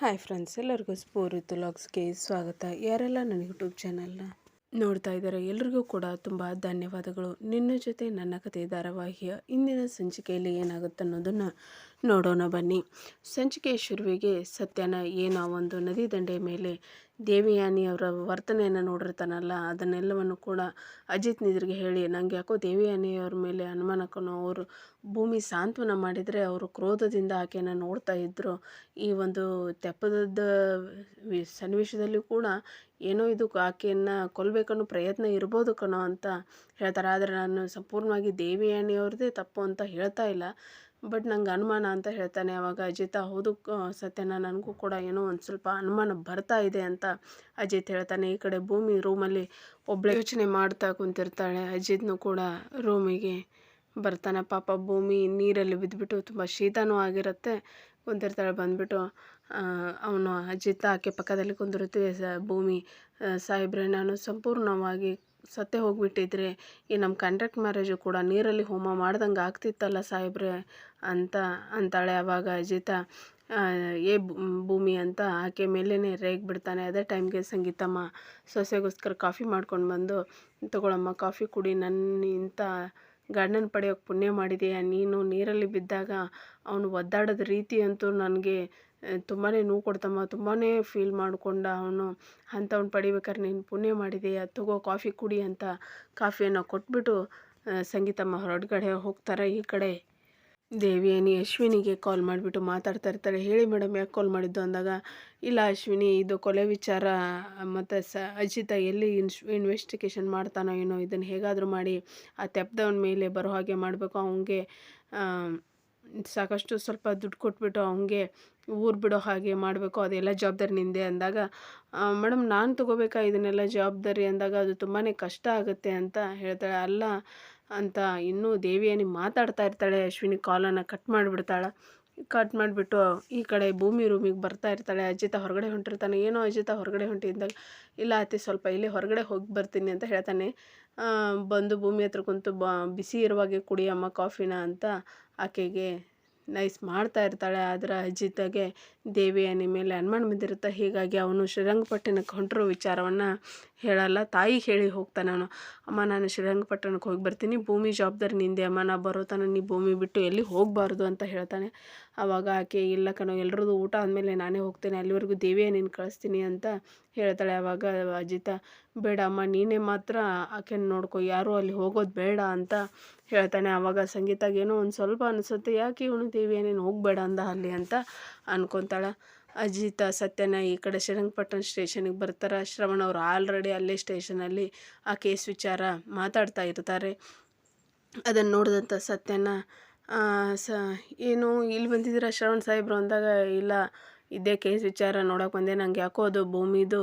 Hi friends, ಎಲ್ಲರಿಗೂ ಸ್ಪೂರಿ ಲಾಗ್ಸ್ಗೆ ಸ್ವಾಗತ. ಯಾರೆಲ್ಲ ನನ್ನ ಯೂಟ್ಯೂಬ್ ಚಾನಲ್ನ ನೋಡ್ತಾ ಇದ್ದಾರೆ, ಎಲ್ರಿಗೂ ಕೂಡ ತುಂಬ ಧನ್ಯವಾದಗಳು. ನಿನ್ನ ಜೊತೆ ನನ್ನ ಕತೆ ಧಾರಾವಾಹಿಯ ಇಂದಿನ ಸಂಚಿಕೆಯಲ್ಲಿ ಏನಾಗುತ್ತೆ ಅನ್ನೋದನ್ನು ನೋಡೋಣ ಬನ್ನಿ. ಸಂಚಿಕೆ ಶುರುವಿಗೆ ಸತ್ಯನ ಏನೋ ಒಂದು ನದಿ ದಂಡೆಯ ಮೇಲೆ ದೇವಿಯಾನಿಯವರ ವರ್ತನೆಯನ್ನು ನೋಡಿರ್ತಾನಲ್ಲ, ಅದನ್ನೆಲ್ಲವನ್ನು ಕೂಡ ಅಜಿತ್ ನಿದ್ರಿಗೆ ಹೇಳಿ ನನಗೆ ಯಾಕೋ ದೇವಿಯಾನಿಯವ್ರ ಮೇಲೆ ಅನುಮಾನಕ್ಕೂ ಅವರು ಭೂಮಿ ಸಾಂತ್ವನ ಮಾಡಿದರೆ ಅವರು ಕ್ರೋಧದಿಂದ ಆಕೆಯನ್ನು ನೋಡ್ತಾ ಇದ್ದರು ಈ ಒಂದು ತೆಪ್ಪದ ಸನ್ನಿವೇಶದಲ್ಲಿ ಕೂಡ ಏನೋ ಇದು ಆಕೆಯನ್ನು ಕೊಲ್ಲಬೇಕನ್ನೋ ಪ್ರಯತ್ನ ಇರ್ಬೋದು ಕಣೋ ಅಂತ ಹೇಳ್ತಾರೆ. ಆದರೆ ನಾನು ಸಂಪೂರ್ಣವಾಗಿ ದೇವಿಯಾನಿಯವ್ರದ್ದೇ ತಪ್ಪು ಅಂತ ಹೇಳ್ತಾ ಇಲ್ಲ. ಬಟ್ ನಂಗೆ ಅನುಮಾನ ಅಂತ ಹೇಳ್ತಾನೆ, ಅವಾಗ ಅಜಿತ, ಹೌದು ಸತ್ಯನ ನನಗೂ ಕೂಡ ಏನೋ ಒಂದು ಸ್ವಲ್ಪ ಅನುಮಾನ ಬರ್ತಾ ಇದೆ ಅಂತ ಅಜಿತ್ ಹೇಳ್ತಾನೆ. ಈ ಕಡೆ ಭೂಮಿ ರೂಮಲ್ಲಿ ಒಬ್ಬಳೆ ಯೋಚನೆ ಮಾಡ್ತಾ ಕುಂತಿರ್ತಾಳೆ, ಅಜಿತ್ನು ಕೂಡ ರೂಮಿಗೆ ಬರ್ತಾನೆ. ಪಾಪ ಭೂಮಿ ನೀರಲ್ಲಿ ಬಿದ್ದುಬಿಟ್ಟು ತುಂಬ ಶೀತನೂ ಆಗಿರುತ್ತೆ, ಕುಂತಿರ್ತಾಳೆ. ಬಂದುಬಿಟ್ಟು ಅವನು ಅಜಿತ್ ಆಕೆ ಪಕ್ಕದಲ್ಲಿ ಕುಂದಿರುತ್ತೆ. ಸ, ಭೂಮಿ ಸಾಹೇಬ್ರೆ ಸಂಪೂರ್ಣವಾಗಿ ಸತ್ತೇ ಹೋಗ್ಬಿಟ್ಟಿದ್ರೆ, ಈ ನಮ್ಮ ಕಾಂಟ್ರಾಕ್ಟ್ ಮ್ಯಾರೇಜು ಕೂಡ ನೀರಲ್ಲಿ ಹೋಮ ಮಾಡ್ದಂಗೆ ಆಗ್ತಿತ್ತಲ್ಲ ಸಾಹೇಬ್ರೆ ಅಂತ ಅಂತಾಳೆ ಆವಾಗ ಅಜಿತ. ಏ ಭೂಮಿ ಅಂತ ಆಕೆ ಮೇಲೇ ರೇಗ್ ಬಿಡ್ತಾನೆ. ಅದೇ ಟೈಮ್ಗೆ ಸಂಗೀತಮ್ಮ ಸೊಸೆಗೋಸ್ಕರ ಕಾಫಿ ಮಾಡ್ಕೊಂಡು ಬಂದು, ತಗೊಳಮ್ಮ, ಕಾಫಿ ಕುಡಿ ನನ್ನ ಇಂಥ ಗಾರ್ಡನ್ ಪಡೆಯೋಕ್ಕೆ ಪುಣ್ಯ ಮಾಡಿದೆಯಾ. ನೀನು ನೀರಲ್ಲಿ ಬಿದ್ದಾಗ ಅವನು ಒದ್ದಾಡೋದ ರೀತಿ ಅಂತೂ ನನಗೆ ತುಂಬಾ ನೋವು ಕೊಡ್ತಮ್ಮ ತುಂಬಾ ಫೀಲ್ ಮಾಡಿಕೊಂಡ ಅವನು ಅಂಥವ್ನು ಪಡಿಬೇಕಾದ್ರೆ ನೀನು ಪುಣ್ಯ ಮಾಡಿದೆಯಾ, ತಗೋ ಕಾಫಿ ಕುಡಿ ಅಂತ ಕಾಫಿಯನ್ನು ಕೊಟ್ಬಿಟ್ಟು ಸಂಗೀತಮ್ಮ ಹೊರಗಡೆ ಹೋಗ್ತಾರೆ ಈ ಕಡೆ. ದೇವಿಯನಿ ಅಶ್ವಿನಿಗೆ ಕಾಲ್ ಮಾಡಿಬಿಟ್ಟು ಮಾತಾಡ್ತಾ ಇರ್ತಾರೆ ಹೇಳಿ ಮೇಡಮ್ ಯಾಕೆ ಕಾಲ್ ಮಾಡಿದ್ದು? ಅಂದಾಗ, ಇಲ್ಲ ಅಶ್ವಿನಿ, ಇದು ಕೊಲೆ ವಿಚಾರ, ಮತ್ತು ಸ, ಅಜಿತ ಎಲ್ಲಿ ಇನ್ಸ್ ಇನ್ವೆಸ್ಟಿಗೇಷನ್ ಮಾಡ್ತಾನೋ ಏನೋ, ಇದನ್ನು ಹೇಗಾದರೂ ಮಾಡಿ, ಆ ತೆಪ್ದವನ ಮೇಲೆ ಬರೋ ಹಾಗೆ ಮಾಡಬೇಕು ಅವನಿಗೆ ಸಾಕಷ್ಟು ಸ್ವಲ್ಪ ದುಡ್ಡು ಕೊಟ್ಬಿಟ್ಟು ಅವನಿಗೆ ಊರು ಬಿಡೋ ಹಾಗೆ ಮಾಡಬೇಕು, ಅದೆಲ್ಲ ಜವಾಬ್ದಾರಿ ನಿಂದೆ ಅಂದಾಗ ಮೇಡಮ್, ನಾನು ತಗೋಬೇಕಾ ಇದನ್ನೆಲ್ಲ ಜವಾಬ್ದಾರಿ? ಅಂದಾಗ, ಅದು ತುಂಬಾ ಕಷ್ಟ ಆಗುತ್ತೆ ಅಂತ ಹೇಳ್ತಾಳೆ. ಅಲ್ಲ, ಅಂತ ಇನ್ನೂ ದೇವಿಯನಿ ಮಾತಾಡ್ತಾ ಇರ್ತಾಳೆ, ಅಶ್ವಿನಿ ಕಾಲನ್ನು ಕಟ್ ಮಾಡಿಬಿಡ್ತಾಳೆ. ಕಟ್ ಮಾಡಿಬಿಟ್ಟು ಈ ಕಡೆ ಭೂಮಿ ರೂಮಿಗೆ ಬರ್ತಾ ಇರ್ತಾಳೆ. ಅಜಿತ ಹೊರಗಡೆ ಹೊಂಟಿರ್ತಾನೆ. ಏನೋ ಅಜಿತ ಹೊರಗಡೆ ಹೊಂಟಿದ್ದಾಗ? ಇಲ್ಲ ಅತ್ತೆ ಸ್ವಲ್ಪ ಇಲ್ಲಿ ಹೊರಗಡೆ ಹೋಗಿ ಬರ್ತೀನಿ, ಅಂತ ಹೇಳ್ತಾನೆ. ಬಂದು ಭೂಮಿ ಹತ್ರ ಕುಂತು ಬ, ಬಿಸಿ ಇರುವಾಗೆ ಕುಡಿಯಮ್ಮ, ಕಾಫಿನ? ಅಂತ ಆಕೆಗೆ ನೈಸ್ ಮಾಡ್ತಾ ಇರ್ತಾಳೆ, ಆದರೆ ಅಜಿತಗೆ ಆನೆ ಮೇಲೆ ಅನುಮಾನ ಬಂದಿರುತ್ತೆ. ಹೀಗಾಗಿ ಅವನು ಶ್ರೀರಂಗಪಟ್ಟಣಕ್ಕೆ ಹೊಂಟಿರೋ ವಿಚಾರವನ್ನು ಹೇಳಲ್ಲ. ತಾಯಿ ಹೇಳಿ ಹೋಗ್ತಾನೆ ಅವನು, ಅಮ್ಮ, ನಾನು ಶ್ರೀರಂಗಪಟ್ಟಣಕ್ಕೆ ಹೋಗಿ ಬರ್ತೀನಿ. ಭೂಮಿ ಜವಾಬ್ದಾರಿ ನಿಂದೆ. ಅಮ್ಮ, ನಾ ಬರೋ ನೀ ಭೂಮಿ ಬಿಟ್ಟು ಎಲ್ಲಿ ಹೋಗಬಾರ್ದು ಅಂತ ಹೇಳ್ತಾನೆ. ಆವಾಗ ಆಕೆ, ಇಲ್ಲ ಕಣೋ, ಎಲ್ರದ್ದು ಊಟ ಆದಮೇಲೆ ನಾನೇ ಹೋಗ್ತೇನೆ. ಅಲ್ಲಿವರೆಗೂ ದೇವಿಯ ನೀನು ಕಳಿಸ್ತೀನಿ ಅಂತ ಹೇಳ್ತಾಳೆ ಆವಾಗ ಅಜಿತ, ಬೇಡಮ್ಮ, ನೀನೇ ಮಾತ್ರ ಆಕೆನ ನೋಡ್ಕೊ, ಯಾರೂ ಅಲ್ಲಿ ಹೋಗೋದು ಬೇಡ ಅಂತ ಹೇಳ್ತಾನೆ. ಆವಾಗ ಸಂಗೀತಾಗೇನೋ ಒಂದು ಸ್ವಲ್ಪ ಅನಿಸುತ್ತೆ, ಯಾಕೆ ಇವನು ದೇವಿ ಏನೇನು ಹೋಗಬೇಡ ಅಂದ ಅಲ್ಲಿ ಅಂತ ಅನ್ಕೊತಾಳೆ. ಅಜಿತ, ಸತ್ಯನ ಈ ಕಡೆ ಶ್ರೀರಂಗಪಟ್ಟಣ ಸ್ಟೇಷನಿಗೆ ಬರ್ತಾರೆ. ಶ್ರವಣ್ ಅವರು ಆಲ್ರೆಡಿ ಅಲ್ಲೇ ಸ್ಟೇಷನಲ್ಲಿ ಆ ಕೇಸ್ ವಿಚಾರ ಮಾತಾಡ್ತಾ ಇರ್ತಾರೆ. ಅದನ್ನು ನೋಡಿದಂಥ ಸತ್ಯನ ಸ, ಏನು, ಇಲ್ಲಿ ಬಂದಿದ್ದೀರಾ ಶ್ರವಣ್ ಸಾಹೇಬ್ರು? ಅಂದಾಗ, ಇಲ್ಲ ಇದೇ ಕೇಸ್ ವಿಚಾರ ನೋಡೋಕೆ ಬಂದೆ. ನಂಗೆ ಯಾಕೋ ಅದು ಭೂಮಿದು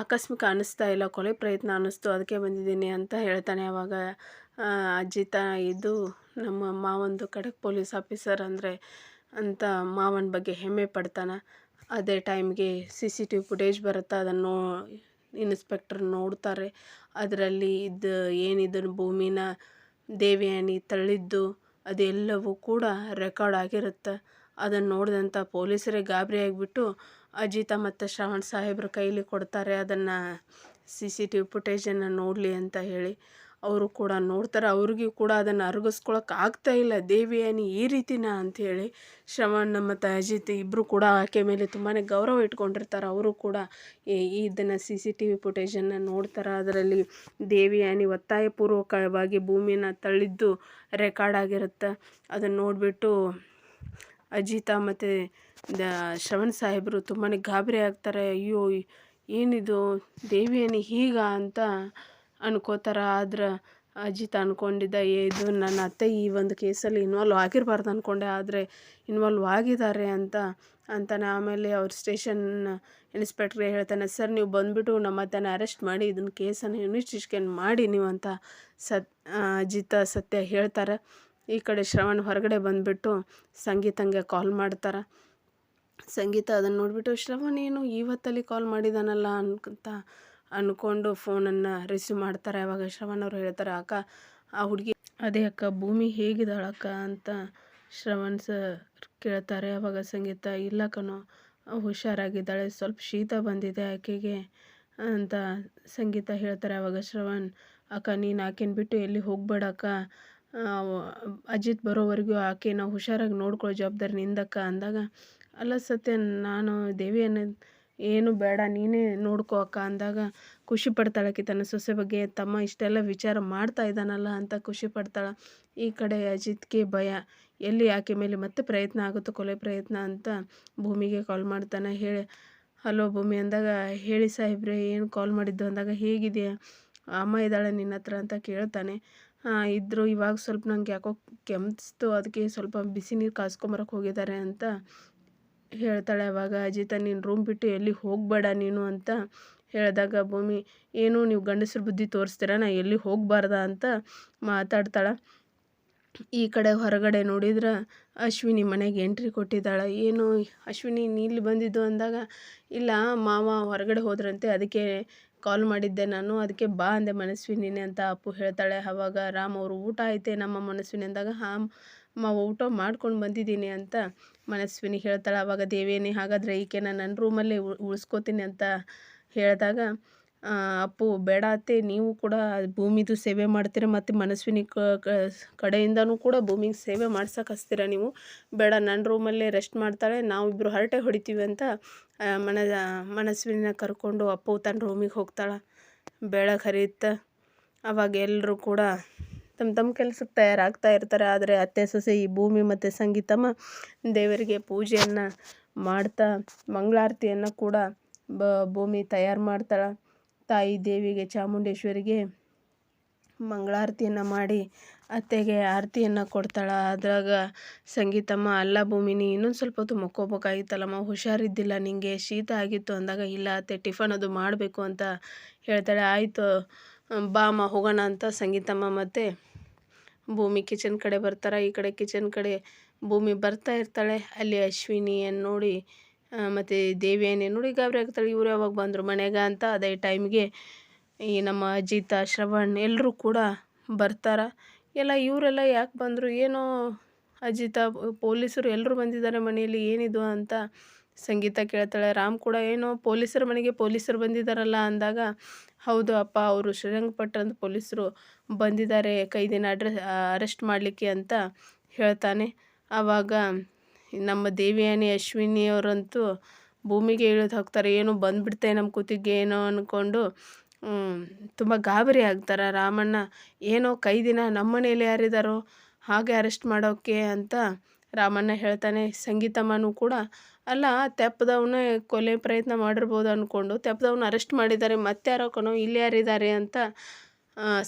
ಆಕಸ್ಮಿಕ ಅನ್ನಿಸ್ತಾ ಇಲ್ಲ, ಕೊಲೆ ಪ್ರಯತ್ನ ಅನ್ನಿಸ್ತು, ಅದಕ್ಕೆ ಬಂದಿದ್ದೀನಿ ಅಂತ ಹೇಳ್ತಾನೆ ಅವಾಗ. ಅಜ್ಜಿ ತ, ಇದು ನಮ್ಮ ಮಾವಂದು ಖಡಕ್ ಪೊಲೀಸ್ ಆಫೀಸರ್ ಅಂದರೆ ಅಂತ ಮಾವನ ಬಗ್ಗೆ ಹೆಮ್ಮೆ ಪಡ್ತಾನೆ. ಅದೇ ಟೈಮ್ಗೆ C C T V footage ಬರುತ್ತೆ, ಅದನ್ನು ಇನ್ಸ್ಪೆಕ್ಟರ್ ನೋಡ್ತಾರೆ. ಅದರಲ್ಲಿ ಇದು, ಏನಿದು, ಭೂಮಿನ ದೇವಿಯಾನಿ ತಳ್ಳಿದ್ದು ಅದೆಲ್ಲವೂ ಕೂಡ ರೆಕಾರ್ಡ್ ಆಗಿರುತ್ತೆ. ಅದನ್ನು ನೋಡಿದಂಥ ಪೊಲೀಸರೇ ಗಾಬರಿ ಆಗಿಬಿಟ್ಟು ಅಜಿತ ಮತ್ತು ಶ್ರವಣ್ ಸಾಹೇಬ್ರ ಕೈಲಿ ಕೊಡ್ತಾರೆ, ಅದನ್ನು ಸಿ ಸಿ ಟಿ ವಿ ಫುಟೇಜನ್ನು ನೋಡಲಿ ಅಂತ ಹೇಳಿ. ಅವರು ಕೂಡ ನೋಡ್ತಾರೆ. ಅವ್ರಿಗೂ ಕೂಡ ಅದನ್ನು ಅರಗಿಸ್ಕೊಳಕ್ಕೆ ಆಗ್ತಾ ಇಲ್ಲ. ದೇವಿಯಾನಿ ಈ ರೀತಿನ ಅಂಥೇಳಿ ಶ್ರವಣ್ ಮತ್ತು ಅಜಿತ್ ಇಬ್ಬರು ಕೂಡ ಆಕೆ ಮೇಲೆ ತುಂಬಾ ಗೌರವ ಇಟ್ಕೊಂಡಿರ್ತಾರೆ. ಅವರು ಕೂಡ ಈ- ಇದನ್ನು ಸಿ ಸಿ ಟಿ ವಿ ಫುಟೇಜನ್ನು ನೋಡ್ತಾರೆ. ಅದರಲ್ಲಿ ದೇವಿಯಾನಿ ಒತ್ತಾಯಪೂರ್ವಕವಾಗಿ ಭೂಮಿನ ತಳ್ಳಿದ್ದು ರೆಕಾರ್ಡ್ ಆಗಿರುತ್ತೆ. ಅದನ್ನು ನೋಡಿಬಿಟ್ಟು ಅಜಿತ ಮತ್ತು ಶ್ರವಣ್ ಸಾಹೇಬರು ತುಂಬಾ ಗಾಬರಿ ಆಗ್ತಾರೆ. ಅಯ್ಯೋ, ಏನಿದು? ದೇವಿಯನಿ ಹೀಗ ಅಂತ ಅನ್ಕೋತಾರೆ. ಆದ್ರೆ ಅಜಿತ್ ಅನ್ಕೊಂಡಿದ್ದ, ಏ, ಇದು ನನ್ನ ಅತ್ತೆ ಈ ಒಂದು ಕೇಸಲ್ಲಿ ಇನ್ವಾಲ್ವ್ ಆಗಿರಬಾರ್ದು ಅಂದ್ಕೊಂಡೆ ಆದರೆ ಇನ್ವಾಲ್ವ್ ಆಗಿದ್ದಾರೆ ಅಂತ, ಅಂತಾನೆ ಆಮೇಲೆ ಅವ್ರ ಸ್ಟೇಷನ್ ಇನ್ಸ್ಪೆಕ್ಟ್ರಿಗೆ ಹೇಳ್ತಾನೆ, ಸರ್, ನೀವು ಬಂದುಬಿಟ್ಟು ನಮ್ಮ ಅತ್ತನ ಅರೆಸ್ಟ್ ಮಾಡಿ ಇದನ್ನ ಕೇಸನ್ನು ಇನ್ವೆಸ್ಟಿಗೇಷನ್ ಮಾಡಿ ನೀವು ಅಂತ ಸತ್ ಅಜಿತ ಸತ್ಯ ಹೇಳ್ತಾರೆ. ಈ ಕಡೆ ಶ್ರವಣ್ ಹೊರಗಡೆ ಬಂದುಬಿಟ್ಟು ಸಂಗೀತಂಗೆ ಕಾಲ್ ಮಾಡ್ತಾರೆ. ಸಂಗೀತ ಅದನ್ನು ನೋಡಿಬಿಟ್ಟು, ಶ್ರವಣ್, ಏನು ಇವತ್ತಲ್ಲಿ ಕಾಲ್ ಮಾಡಿದಾನಲ್ಲ ಅನ್ಕಂತ ಅಂದ್ಕೊಂಡು ಫೋನನ್ನು ರಿಸೀವ್ ಮಾಡ್ತಾರೆ. ಅವಾಗ ಶ್ರವಣ್ ಅವರು ಹೇಳ್ತಾರೆ, ಅಕ್ಕ, ಆ ಹುಡುಗಿ ಅದೇ ಅಕ್ಕ, ಭೂಮಿ ಹೇಗಿದ್ದಾಳಕ್ಕ ಅಂತ ಶ್ರವಣ್ ಸರ್ ಕೇಳ್ತಾರೆ. ಅವಾಗ ಸಂಗೀತ, ಇಲ್ಲ ಕಣೋ, ಹುಷಾರಾಗಿದ್ದಾಳೆ, ಸ್ವಲ್ಪ ಶೀತ ಬಂದಿದೆ ಆಕೆಗೆ ಅಂತ ಸಂಗೀತ ಹೇಳ್ತಾರೆ. ಆವಾಗ ಶ್ರವಣ್, ಅಕ್ಕ, ನೀನು ಆಕೆನ್ ಬಿಟ್ಟು ಎಲ್ಲಿ ಹೋಗ್ಬೇಡ ಅಕ್ಕ. ಅಜಿತ್ ಬರೋವರೆಗೂ ಆಕೆನ ಹುಷಾರಾಗಿ ನೋಡ್ಕೊಳ್ಳೋ ಜವಾಬ್ದಾರಿ ನಿಂದಕ್ಕ ಅಂದಾಗ, ಅಲ್ಲ ಸತ್ಯ ನಾನು ದೇವಿ ಅನ್ನೋದು ಏನು ಬೇಡ, ನೀನೇ ನೋಡ್ಕೋ ಅಕ್ಕ ಅಂದಾಗ ಖುಷಿ ಪಡ್ತಾಳೆ ಆಕೆ ತನ್ನ ಸೊಸೆ ಬಗ್ಗೆ, ತಮ್ಮ ಇಷ್ಟೆಲ್ಲ ವಿಚಾರ ಮಾಡ್ತಾ ಇದ್ದಾನಲ್ಲ ಅಂತ ಖುಷಿ ಪಡ್ತಾಳೆ. ಈ ಕಡೆ ಅಜಿತ್ಗೆ ಭಯ, ಎಲ್ಲಿ ಆಕೆ ಮೇಲೆ ಮತ್ತೆ ಪ್ರಯತ್ನ ಆಗುತ್ತೋ ಕೊಲೆ ಪ್ರಯತ್ನ ಅಂತ ಭೂಮಿಗೆ ಕಾಲ್ ಮಾಡ್ತಾನೆ. ಹೇಳಿ, ಹಲೋ ಭೂಮಿ, ಅಂದಾಗ, ಹೇಳಿ ಸಾಹೇಬ್ರೆ, ಏನು ಕಾಲ್ ಮಾಡಿದ್ದು? ಅಂದಾಗ, ಹೇಗಿದೆಯಾ? ಅಮ್ಮ ಇದ್ದಾಳೆ ನಿನ್ನ ಹತ್ರ, ಅಂತ ಕೇಳ್ತಾನೆ. ಇದ್ದರು ಇವಾಗ ಸ್ವಲ್ಪ ನಂಗೆ ಯಾಕೋ ಕೆಮ್ಮಿಸ್ತು ಅದಕ್ಕೆ ಸ್ವಲ್ಪ ಬಿಸಿ ನೀರು ಕಾಸ್ಕೊಂಬರಕ್ಕೆ ಹೋಗಿದ್ದಾರೆ ಅಂತ ಹೇಳ್ತಾಳೆ ಅವಾಗ, ಅಜಿತ, ನೀನು ರೂಮ್ ಬಿಟ್ಟು ಎಲ್ಲಿ ಹೋಗಬೇಡ ನೀನು ಅಂತ ಹೇಳಿದಾಗ ಭೂಮಿ, ಏನು, ನೀವು ಗಂಡಸ್ರ ಬುದ್ಧಿ ತೋರಿಸ್ತೀರ? ನಾ ಎಲ್ಲಿ ಹೋಗಬಾರ್ದ ಅಂತ ಮಾತಾಡ್ತಾಳೆ. ಈ ಕಡೆ ಹೊರಗಡೆ ನೋಡಿದ್ರೆ ಅಶ್ವಿನಿ ಮನೆಗೆ ಎಂಟ್ರಿ ಕೊಟ್ಟಿದ್ದಾಳೆ. ಏನು ಅಶ್ವಿನಿ ನೀಲ್ಲಿ ಬಂದಿದ್ದು ಅಂದಾಗ, ಇಲ್ಲ, ಮಾವ ಹೊರಗಡೆ ಹೋದ್ರಂತೆ, ಅದಕ್ಕೆ ಕಾಲ್ ಮಾಡಿದ್ದೆ ನಾನು. ಅದಕ್ಕೆ ಬಾ ಅಂದೆ ಮನಸ್ವಿನಿನೇ ಅಂತ ಅಪ್ಪು ಹೇಳ್ತಾಳೆ. ಅವಾಗ ರಾಮ್ ಅವರು, ಊಟ ಐತೆ ನಮ್ಮ ಮನಸ್ವಿನಿ? ಅಂದಾಗ, ಹಾಂ ಮಾವ ಊಟ ಮಾಡ್ಕೊಂಡು ಬಂದಿದ್ದೀನಿ ಅಂತ ಮನಸ್ವಿನಿ ಹೇಳ್ತಾಳೆ. ಅವಾಗ, ದೇವೇನಿ, ಹಾಗಾದರೆ ಈಕೆನ ನನ್ನ ರೂಮಲ್ಲೇ ಉಳಿಸ್ಕೋತೀನಿ ಅಂತ ಹೇಳಿದಾಗ ಅಪ್ಪು, ಬೇಡ ಅತ್ತೆ, ನೀವು ಕೂಡ ಭೂಮಿದು ಸೇವೆ ಮಾಡ್ತೀರ ಮತ್ತು ಮನಸ್ವಿನಿ ಕಡೆಯಿಂದನೂ ಕೂಡ ಭೂಮಿಗೆ ಸೇವೆ ಮಾಡ್ಸಕ್ಕೆ ಹಚ್ತೀರ ನೀವು. ಬೇಡ ನನ್ನ ರೂಮಲ್ಲೇ ರೆಸ್ಟ್ ಮಾಡ್ತಾಳೆ ನಾವಿಬ್ಬರು ಹರಟೆ ಹೊಡಿತೀವಿ ಅಂತ ಮನ ಮನಸ್ವಿನ ಕರ್ಕೊಂಡು ಅಪ್ಪು ತನ್ನ ರೂಮಿಗೆ ಹೋಗ್ತಾಳೆ. ಬೆಳಗ್ಗೆ ಹರಿಯುತ್ತೆ ಅವಾಗ ಎಲ್ಲರೂ ಕೂಡ ತಮ್ಮ ತಮ್ಮ ಕೆಲಸಕ್ಕೆ ತಯಾರಾಗ್ತಾ ಇರ್ತಾರೆ. ಆದರೆ ಅತ್ತೆ, ಸೊಸೆ ಈ ಭೂಮಿ ಮತ್ತು ಸಂಗೀತಮ್ಮ ದೇವರಿಗೆ ಪೂಜೆಯನ್ನು ಮಾಡ್ತಾ, ಮಂಗಳಾರತಿಯನ್ನು ಕೂಡ ಬ, ಭೂಮಿ ತಯಾರು ಮಾಡ್ತಾಳೆ. ತಾಯಿ ದೇವಿಗೆ, ಚಾಮುಂಡೇಶ್ವರಿಗೆ ಮಂಗಳಾರತಿಯನ್ನು ಮಾಡಿ ಅತ್ತೆಗೆ ಆರತಿಯನ್ನು ಕೊಡ್ತಾಳೆ. ಅದ್ರಾಗ ಸಂಗೀತಮ್ಮ, ಅಲ್ಲ ಭೂಮಿನಿ ಇನ್ನೊಂದು ಸ್ವಲ್ಪ ಹೊತ್ತು ಮಕ್ಕೋಬೇಕಾಗಿತ್ತಲ್ಲಮ್ಮ, ಹುಷಾರಿದ್ದಿಲ್ಲ ನಿಂಗೆ, ಶೀತ ಆಗಿತ್ತು ಅಂದಾಗ, ಇಲ್ಲ ಅತ್ತೆ, ಟಿಫನ್ ಅದು ಮಾಡಬೇಕು ಅಂತ ಹೇಳ್ತಾಳೆ. ಆಯಿತು ಬಾಮ ಹೋಗೋಣ ಅಂತ ಸಂಗೀತಮ್ಮ ಮತ್ತು ಭೂಮಿ ಕಿಚನ್ ಕಡೆ ಬರ್ತಾರೆ. ಈ ಕಡೆ ಕಿಚನ್ ಕಡೆ ಭೂಮಿ ಬರ್ತಾ ಇರ್ತಾಳೆ. ಅಲ್ಲಿ ಅಶ್ವಿನಿಯನ್ನು ನೋಡಿ ಮತ್ತು ದೇವಿಯನ್ನೇ ನೋಡಿ ಗಾಬರಿ ಆಗ್ತಾಳೆ. ಇವ್ರು ಯಾವಾಗ ಬಂದರು ಮನೆಗೆ ಅಂತ ಅದೇ ಟೈಮ್ಗೆ ಈ ನಮ್ಮ ಅಜಿತ, ಶ್ರವಣ್ ಎಲ್ಲರೂ ಕೂಡ ಬರ್ತಾರೆ. ಎಲ್ಲ ಇವರೆಲ್ಲ ಯಾಕೆ ಬಂದರು? ಏನೋ ಅಜಿತ, ಪೊಲೀಸರು ಎಲ್ಲರೂ ಬಂದಿದ್ದಾರೆ ಮನೆಯಲ್ಲಿ, ಏನಿದು ಅಂತ ಸಂಗೀತ ಕೇಳ್ತಾಳೆ. ರಾಮ್ ಕೂಡ ಏನೋ ಪೊಲೀಸರ ಮನೆಗೆ ಪೊಲೀಸರು ಬಂದಿದ್ದಾರಲ್ಲ ಅಂದಾಗ, ಹೌದು ಅಪ್ಪ, ಅವರು ಶ್ರೀರಂಗಪಟ್ಟಣದ ಪೊಲೀಸರು ಬಂದಿದ್ದಾರೆ, ಕೈದಿನ ಅಡ್ರೆಸ್ ಅರೆಸ್ಟ್ ಮಾಡಲಿಕ್ಕೆ ಅಂತ ಹೇಳ್ತಾನೆ. ಆವಾಗ ನಮ್ಮ ದೇವಿಯಾನಿ ಅಶ್ವಿನಿಯವರಂತೂ ಭೂಮಿಗೆ ಇಳಿದು ಹೋಗ್ತಾರೆ. ಏನು ಬಂದುಬಿಡ್ತೆ ನಮ್ಮ ಕೂತಿಗೆ ಏನೋ ಅಂದ್ಕೊಂಡು ತುಂಬ ಗಾಬರಿ ಆಗ್ತಾರೆ. ರಾಮಣ್ಣ, ಏನೋ ಕೈ ದಿನ ನಮ್ಮ ಮನೇಲಿ ಯಾರಿದ್ದಾರೋ ಹಾಗೆ ಅರೆಸ್ಟ್ ಮಾಡೋಕ್ಕೆ ಅಂತ ರಾಮಣ್ಣ ಹೇಳ್ತಾನೆ. ಸಂಗೀತಮ್ಮನೂ ಕೂಡ, ಅಲ್ಲ ತೆಪ್ಪದವನ್ನ ಕೊಲೆ ಪ್ರಯತ್ನ ಮಾಡಿರ್ಬೋದು ಅಂದ್ಕೊಂಡು ತೆಪ್ಪದವನ್ನ ಅರೆಸ್ಟ್ ಮಾಡಿದ್ದಾರೆ. ಮತ್ತೆ ಯಾರೋ ಕಣೋ, ಇಲ್ಲಿ ಯಾರಿದ್ದಾರೆ ಅಂತ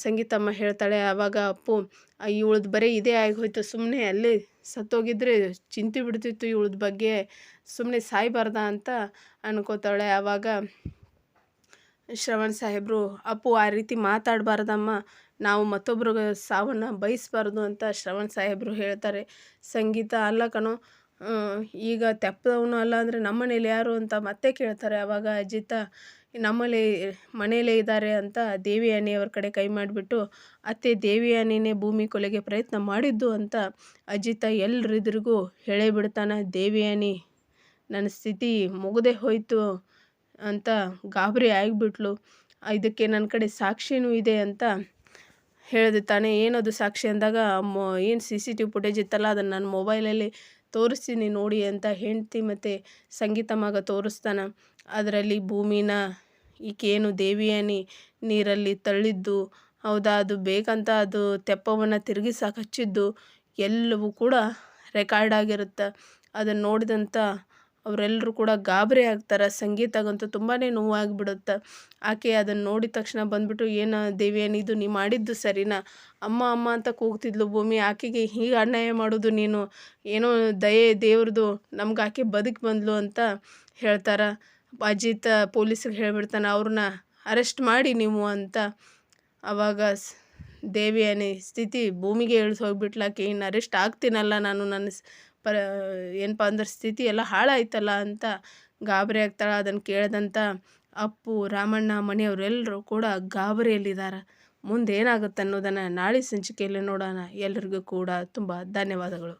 ಸಂಗೀತಮ್ಮ ಹೇಳ್ತಾಳೆ ಆವಾಗ ಅಪ್ಪು ಇವ್ಳದ್ದು ಬರೀ ಇದೇ ಆಗೋಯ್ತು ಸುಮ್ಮನೆ ಅಲ್ಲಿ ಸತ್ತೋಗಿದ್ರೆ ಚಿಂತೆ ಬಿಡ್ತಿತ್ತು ಇವಳದ ಬಗ್ಗೆ ಸುಮ್ಮನೆ ಸಾಯ್ಬಾರ್ದ ಅಂತ ಅನ್ಕೋತಾಳೆ ಆವಾಗ ಶ್ರವಣ್ ಸಾಹೇಬರು, ಅಪ್ಪು, ಆ ರೀತಿ ಮಾತಾಡಬಾರ್ದಮ್ಮ, ನಾವು ಮತ್ತೊಬ್ರಿಗೆ ಸಾವನ್ನು ಬಯಸ್ಬಾರ್ದು ಅಂತ ಶ್ರವಣ್ ಸಾಹೇಬರು ಹೇಳ್ತಾರೆ. ಸಂಗೀತ ಅಲ್ಲ ಕಣೋ ಈಗ ತೆಪ್ಪದವನು ಅಲ್ಲ ಅಂದರೆ ನಮ್ಮನೇಲಿ ಯಾರು ಅಂತ ಮತ್ತೆ ಕೇಳ್ತಾರೆ ಆವಾಗ ಅಜಿತ ನಮ್ಮಲ್ಲಿ ಮನೆಯಲ್ಲೇ ಇದ್ದಾರೆ ಅಂತ ದೇವಿ ಅವ್ರ ಕಡೆ ಕೈ ಮಾಡಿಬಿಟ್ಟು, ಅತ್ತೆ, ದೇವಿಯಾನಿನೇ ಭೂಮಿ ಕೊಲೆಗೆ ಪ್ರಯತ್ನ ಮಾಡಿದ್ದು ಅಂತ ಅಜಿತ ಎಲ್ಲರಿದ್ರಿಗೂ ಹೇಳೇ ಬಿಡ್ತಾನೆ. ದೇವಿಯಾನಿ, ನನ್ನ ಸ್ಥಿತಿ ಮುಗದೆ ಹೋಯಿತು ಅಂತ ಗಾಬರಿ ಆಗಿಬಿಟ್ಲು. ಇದಕ್ಕೆ ನನ್ನ ಕಡೆ ಸಾಕ್ಷಿನೂ ಇದೆ ಅಂತ ಹೇಳಿದೆ ತಾನೇ ಏನದು ಸಾಕ್ಷಿ ಅಂದಾಗ ಮೊ ಏನು C C T V footage ಇತ್ತಲ್ಲ, ಅದನ್ನು ನನ್ನ ಮೊಬೈಲಲ್ಲಿ ತೋರಿಸ್ತೀನಿ ನೋಡಿ ಅಂತ ಹೆಂಡ್ತಿ ಮತ್ತು ಸಂಗೀತ ಮಗ ತೋರಿಸ್ತಾನೆ. ಅದರಲ್ಲಿ ಭೂಮಿನ ಈಕೇನು ದೇವಿಯಾನಿ ನೀರಲ್ಲಿ ತಳ್ಳಿದ್ದು, ಹೌದಾ, ಅದು ಬೇಕಂತ ಅದು ತೆಪ್ಪವನ್ನು ತಿರುಗಿಸಕ್ಕೆ ಹಚ್ಚಿದ್ದು ಎಲ್ಲವೂ ಕೂಡ ರೆಕಾರ್ಡ್ ಆಗಿರುತ್ತೆ. ಅದನ್ನು ನೋಡಿದಂಥ ಅವರೆಲ್ಲರೂ ಕೂಡ ಗಾಬರಿ ಆಗ್ತಾರೆ. ಸಂಗೀತಗಂತೂ ತುಂಬಾ ನೋವಾಗಿಬಿಡುತ್ತೆ. ಆಕೆ ಅದನ್ನು ನೋಡಿದ ತಕ್ಷಣ ಬಂದುಬಿಟ್ಟು, ಏನು ದೇವಿ ಇದು ನೀ ಮಾಡಿದ್ದು ಸರಿನಾ? ಅಮ್ಮ ಅಮ್ಮ ಅಂತ ಕೂಗ್ತಿದ್ಲು ಭೂಮಿ. ಆಕೆಗೆ ಹೀಗೆ ಅನ್ಯಾಯ ಮಾಡೋದು ನೀನು? ಏನೋ ದಯೆ ದೇವ್ರದು, ನಮ್ಗೆ ಆಕೆ ಬದುಕಿ ಬಂದ್ಲು ಅಂತ ಹೇಳ್ತಾರೆ? ಅಜಿತ್ ಪೊಲೀಸಿಗೆ ಹೇಳ್ಬಿಡ್ತಾನೆ ಅವ್ರನ್ನ ಅರೆಸ್ಟ್ ಮಾಡಿ ನೀವು ಅಂತ. ಅವಾಗ ದೇವಿಯನಿ, ಸ್ಥಿತಿ ಭೂಮಿಗೆ ಇಳಿಸ್ ಹೋಗ್ಬಿಟ್ಲಾಕೆ ಇನ್ನು ಅರೆಸ್ಟ್ ಆಗ್ತೀನಲ್ಲ ನಾನು ನನ್ನ ಪರ ಏನಪ್ಪ ಅಂದ್ರೆ ಸ್ಥಿತಿ ಎಲ್ಲ ಹಾಳಾಯ್ತಲ್ಲ ಅಂತ ಗಾಬರಿ ಆಗ್ತಾಳೆ. ಅದನ್ನು ಕೇಳಿದಂಥ ಅಪ್ಪು, ರಾಮಣ್ಣ ಮನೆಯವರೆಲ್ಲರೂ ಕೂಡ ಗಾಬರಿಯಲ್ಲಿದ್ದಾರೆ ಮುಂದೆ ಏನಾಗುತ್ತೆ ಅನ್ನೋದನ್ನು ನಾಳೆ ಸಂಚಿಕೆಯಲ್ಲಿ ನೋಡೋಣ. ಎಲ್ಲರಿಗೂ ಕೂಡ ತುಂಬ ಧನ್ಯವಾದಗಳು.